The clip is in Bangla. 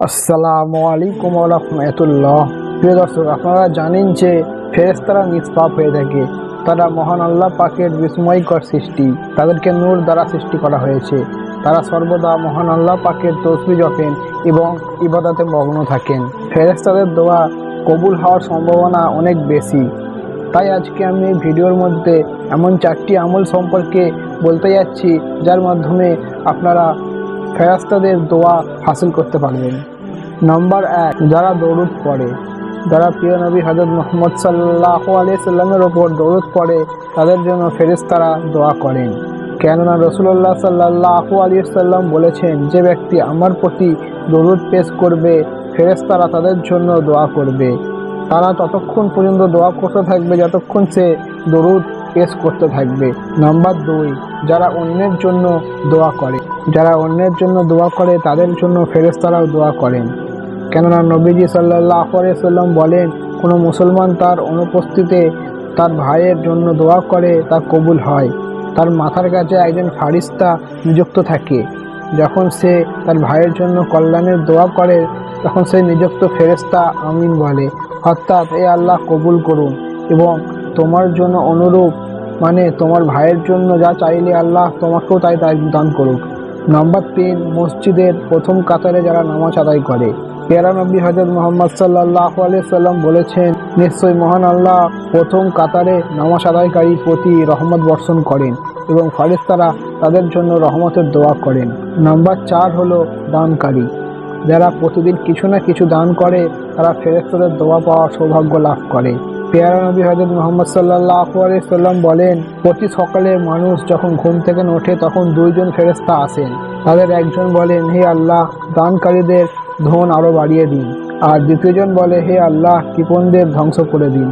আসসালামু আলাইকুম রহমতুল্লাহ। প্রিয় দর্শক, আপনারা জানেন যে ফেরেশতারা নিষ্পাপ হয়ে থাকে। তারা মহান আল্লাহ পাকের বিস্ময়কর সৃষ্টি, তাদেরকে নূর দ্বারা সৃষ্টি করা হয়েছে। তারা সর্বদা মহান আল্লাহ পাকের তসবি জপেন এবং ইবাদতে মগ্ন থাকেন। ফেরেশতাদের দোয়া কবুল হওয়ার সম্ভাবনা অনেক বেশি। তাই আজকে আমি ভিডিওর মধ্যে এমন চারটি আমল সম্পর্কে বলতে যাচ্ছি, যার মাধ্যমে আপনারা ফেরাস্তাদের দোয়া হাসিল করতে পারবেন। নম্বর এক, যারা দৌড়ুদ পড়ে, যারা প্রিয় নবী হজরত মোহাম্মদ সাল্লাহ আলিয়া সাল্লামের ওপর দৌড়ুদ পড়ে, তাদের জন্য ফেরেশতারা দোয়া করেন। কেননা রসুল্লাহ সাল্লাহ আলী সাল্লাম বলেছেন, যে ব্যক্তি আমার প্রতি দরুদ পেশ করবে, ফেরেশতারা তাদের জন্য দোয়া করবে। তারা ততক্ষণ পর্যন্ত দোয়া করতে থাকবে যতক্ষণ সে দরুদ পেশ করতে থাকবে। নাম্বার দুই, যারা অন্যের জন্য দোয়া করে। যারা অন্যের জন্য দোয়া করে, তাদের জন্য ফেরেশতারাও দোয়া করেন। কেননা নবীজি সাল্লাহ সাল্লাম বলেন, কোনো মুসলমান তার অনুপস্থিতিতে তার ভাইয়ের জন্য দোয়া করে, তা কবুল হয়। তার মাথার কাছে একজন ফারিস্তা নিযুক্ত থাকে। যখন সে তার ভাইয়ের জন্য কল্যাণের দোয়া করে, তখন সে নিযুক্ত ফেরেস্তা আমিন বলে, অর্থাৎ এ আল্লাহ কবুল করুন এবং তোমার জন্য অনুরূপ মানে তোমার ভাইয়ের জন্য যা চাইলে আল্লাহ তোমাকেও তাই দান করুক। নাম্বার তিন, মসজিদের প্রথম কাতারে যারা নামাজ আদায় করে পেয়ারা নবী হজরত মোহাম্মদ সাল্লাহ সাল্লাম বলেছেন, নিশ্চয়ই মহান আল্লাহ প্রথম কাতারে নামাজ আদায়কারীর প্রতি রহমত বর্ষণ করেন এবং ফারিস্তারা তাদের জন্য রহমতের দোয়া করেন। নাম্বার চার হলো দানকারী। যারা প্রতিদিন কিছু না কিছু দান করে, তারা ফেরেস্তাদের দোয়া পাওয়ার সৌভাগ্য লাভ করে। পেয়ারা নবী হজরত মোহাম্মদ সাল্লাহ সাল্লাম বলেন, প্রতি সকালে মানুষ যখন ঘুম থেকে ওঠে, তখন দুইজন ফেরেস্তা আসেন। তাদের একজন বলেন, হে আল্লাহ, দানকারীদের ধন আরও বাড়িয়ে দিন। আর দ্বিতীয়জন বলে, হে আল্লাহ, কৃপণদের ধ্বংস করে দিন।